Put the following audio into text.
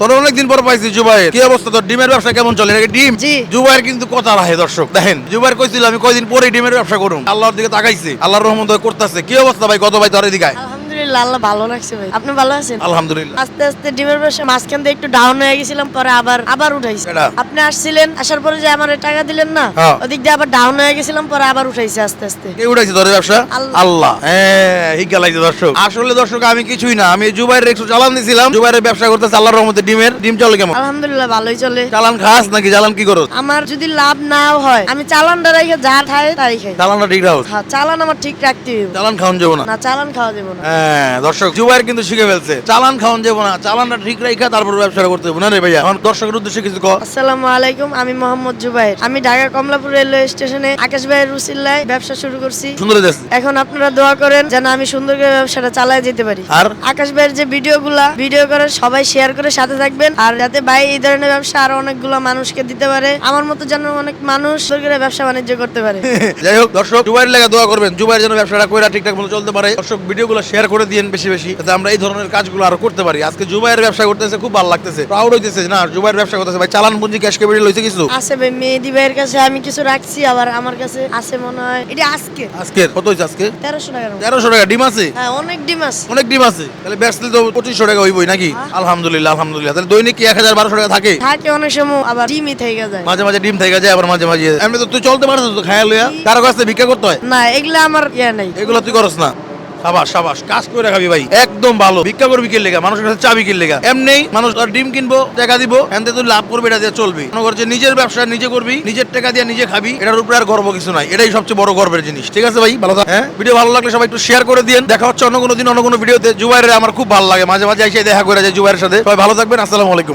তোর অনেকদিন পর পাইছি জুবাইয়ের কি অবস্থা তোর? ডিমের ব্যবসা কেমন চলে? ডিম? জুবাইয়ের কিন্তু কথা রাহে দর্শক। দেখেন জুবাইয়ের কইছিল আমি কয়দিন পরে ডিমের ব্যবসা করুম। আল্লাহর দিকে তাকাইছে। আল্লাহর রহমত করতেছে। কি অবস্থা ভাই? কত ভাই তোর এদিকে। আলহামদুলিল্লাহ আল্লাহ ভালো লাগছে ভাই। আপনি ভালো আছেন? আলহামদুলিল্লাহ। আস্তে আস্তে ডিমের ব্যবসা মাঝখান দিয়ে একটু ডাউন হয়ে গেছিলাম পরে আবার আবার উঠাইছে। আপনি আসছিলেন আসার পরে যে আমার টাকা দিলেন না হ্যাঁ। ওদিক দিয়ে আবার ডাউন হয়ে গেছিলাম পরে আবার উঠাইছে আস্তে আস্তে। কে উঠাইছে তোর ব্যবসা? আল্লাহ। হ্যাঁ হিগা লাগছে দর্শক। আসলে দর্শক আমি কিছুই না। আমি জুবাইরের একটু চালান দিছিলাম। জুবাইরের ব্যবসা করতেছে আল্লাহর রহমতে ডিমের। ডিম চলে কেমন? আলহামদুলিল্লাহ ভালোই চলে। চালান খাস নাকি চালান কি করো আমার যদি লাভ নাও হয় আমি চালানটা রেখে যা খাই তাই খাই। চালানটা ঠিক রাখো হ্যাঁ চালান আমার ঠিক রাখতে চালান খাওয়ান যাব না। না চালান খাওয়া যাবে না। হ্যাঁ দর্শক জুবাইর কিন্তু শিখে ফেলছে। চালান খাওয়ান যাব না চালানটা ঠিক রাখা তারপর ব্যবসাটা করতে হবে। না রে ভাইয়া? এখন দর্শকের উদ্দেশ্যে কিছু কর। আসসালামু আলাইকুম আমি মোহাম্মদ জুবাইর। আমি ঢাকা কমলাপুর রেলওয়ে স্টেশনে আকাশ ভাইয়ের রুসিল্লায় ব্যবসা শুরু করছি। সুন্দর এখন আপনারা দোয়া করেন যেন আমি সুন্দর করে ব্যবসাটা চালায় যেতে পারি। আর? আকাশ ভাইয়ের যে ভিডিওগুলা ভিডিও করে সবাই শেয়ার করে সাথে থাকবেন। আর যাতে ভাই এই ধরনের ব্যবসা আরও অনেকগুলো মানুষকে দিতে পারে আমার মতো যেন অনেক মানুষ সুন্দর করে ব্যবসা বাণিজ্য করতে পারে। যাই হোক দর্শক জুবাইর লেগে দোয়া করবেন। জুবাইর যেন ব্যবসাটা কইরা ঠিকঠাক মতো চলতে পারে। দর্শক ভিডিওগুলো শেয়ার করে দিয়েন বেশি বেশি যাতে আমরা এই ধরনের কাজগুলো আরও করতে পারি। আজকে জুবাইয়ের ব্যবসা করতেছে খুব ভালো লাগতেছে। প্রাউড হইতেছে না জুবাইয়ের ব্যবসা করতেছে। ভাই চালান পুঁজি ক্যাশ ক্যাপিটাল হইছে কিছু? আছে ভাই মেহেদি ভাইয়ের কাছে আমি কিছু রাখছি আবার আমার কাছে আছে মনে হয় এটা আজকে। আজকে কত হইছে আজকে? তেরোশো টাকার মতো। তেরোশো টাকা ডিম আছে? হ্যাঁ অনেক ডিম আছে। অনেক ডিম আছে। তাহলে বেচলে তো পঁচিশশো টাকা হইবই নাকি? আলহামদুলিল্লাহ আলহামদুলিল্লাহ। তাহলে দৈনিক কি এক হাজার বারোশো টাকা থাকে? থাকে অনেক সময় আবার ডিমই থেকে যায়। মাঝে মাঝে ডিম থেকে যায় আবার মাঝে মাঝে এমনি তো তুই চলতে পারছিস তো খায়া লইয়া। কারও কাছে ভিক্ষা করতে হয়? না এগুলা আমার ইয়া নাই। এগুলা তুই করস না। সাবাস সাবাস, কাজ করে খাবি ভাই। একদম ভালো। ভিক্ষা করবি মানুষের কাছে চাবি কি লেগা? এমনি মানুষ ডিম কিনবো, টাকা তুই লাভ করবি, এটা দিয়ে চলবি। মনে নিজের ব্যবসা নিজে করবি, নিজের টাকা দিয়ে নিজে খাবি, এটার উপরে আর গর্ব কিছু নাই। এটাই সবচেয়ে বড় গর্বের জিনিস। ঠিক আছে ভাই? ভালো হ্যাঁ? ভিডিও ভালো লাগলে সবাই একটু শেয়ার করে দিন দেখা হচ্ছে অন্য কোনো দিন, অন্য কোনো ভিডিওতে। জুবাইরের আমার খুব ভালো লাগে। মাঝে মাঝে এসে দেখা করে যায় জুবাইরের সাথে। সবাই ভালো থাকবেন। আসসালামু আলাইকুম।